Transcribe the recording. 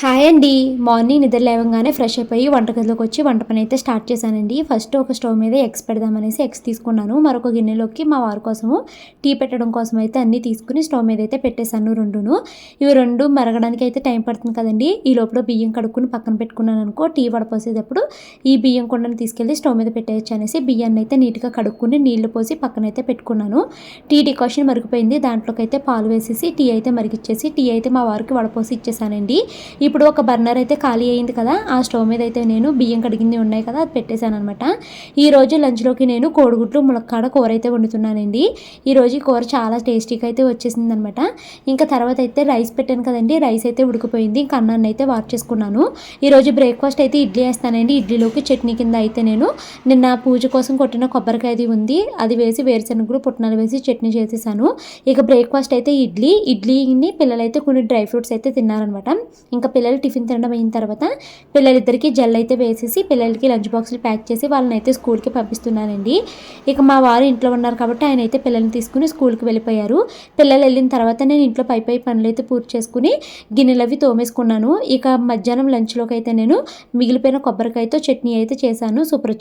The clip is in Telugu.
హాయ్ అండి. మార్నింగ్ నిద్ర లేవగానే ఫ్రెష్ అయిపోయి వంటగదిలోకి వచ్చి వంట పని అయితే స్టార్ట్ చేశానండి. ఫస్ట్ ఒక స్టవ్ మీద ఎగ్స్ పెడదామనేసి ఎగ్స్ తీసుకున్నాను. మరొక గిన్నెలోకి మా వారి కోసము టీ పెట్టడం కోసం అయితే అన్నీ తీసుకుని స్టవ్ మీద అయితే పెట్టేశాను రెండును. ఇవి రెండు మరగడానికి అయితే టైం పడుతుంది కదండి. ఈ లోపల బియ్యం కడుక్కుని పక్కన పెట్టుకున్నాను అనుకో టీ వడపోసేటప్పుడు ఈ బియ్యం కొండను తీసుకెళ్ళి స్టవ్ మీద పెట్టేయచ్చు అనేసి బియ్యాన్ని అయితే నీట్గా కడుక్కుని నీళ్ళు పోసి పక్కన అయితే పెట్టుకున్నాను. టీ డికాషన్ మరిగిపోయింది. దాంట్లోకి అయితే పాలు వేసేసి టీ అయితే మరిగిచ్చేసి టీ అయితే మా వారికి వడపోసి ఇచ్చేసానండి ఇప్పుడు ఒక బర్నర్ అయితే ఖాళీ అయింది కదా ఆ స్టవ్ మీద అయితే నేను బియ్యం కడిగింది ఉన్నాయి కదా అది పెట్టేశాను అనమాట ఈరోజు లంచ్లోకి నేను కోడిగుడ్లు ములక్కాడ కూర అయితే వండుతున్నానండి. ఈరోజు ఈ కూర చాలా టేస్టీగా అయితే వచ్చేసింది అనమాట ఇంకా తర్వాత అయితే రైస్ పెట్టాను కదండి రైస్ అయితే ఉడికిపోయింది ఇంకా అన్నాన్ని అయితే వాష్ చేసుకున్నాను. ఈరోజు బ్రేక్ఫాస్ట్ అయితే ఇడ్లీ వేస్తానండి ఇడ్లీలోకి చట్నీ కింద అయితే నేను. నిన్న పూజ కోసం కొట్టిన కొబ్బరికాయది ఉంది అది వేసి వేరుశనగలు పుట్నాలు వేసి చట్నీ చేసేసాను. ఇక బ్రేక్ఫాస్ట్ అయితే ఇడ్లీ ఇడ్లీని పిల్లలైతే కొన్ని డ్రై ఫ్రూట్స్ అయితే తిన్నారనమాట ఇంకా పిల్లలు టిఫిన్ తినడం అయిన తర్వాత పిల్లలిద్దరికి జెల్ అయితే వేసేసి పిల్లలకి లంచ్ బాక్సులు ప్యాక్ చేసి వాళ్ళని అయితే స్కూల్కి పంపిస్తున్నానండి. ఇక మా వారు ఇంట్లో ఉన్నారు కాబట్టి ఆయన అయితే పిల్లల్ని తీసుకుని స్కూల్కి వెళ్ళిపోయారు. పిల్లలు వెళ్ళిన తర్వాత నేను ఇంట్లో పై పై పనులు అయితే పూర్తి చేసుకుని గిన్నెలు అవి తోమేసుకున్నాను. ఇక మధ్యాహ్నం లంచ్లోకి అయితే నేను మిగిలిపోయిన కొబ్బరికాయతో చట్నీ అయితే చేశాను. సూపర్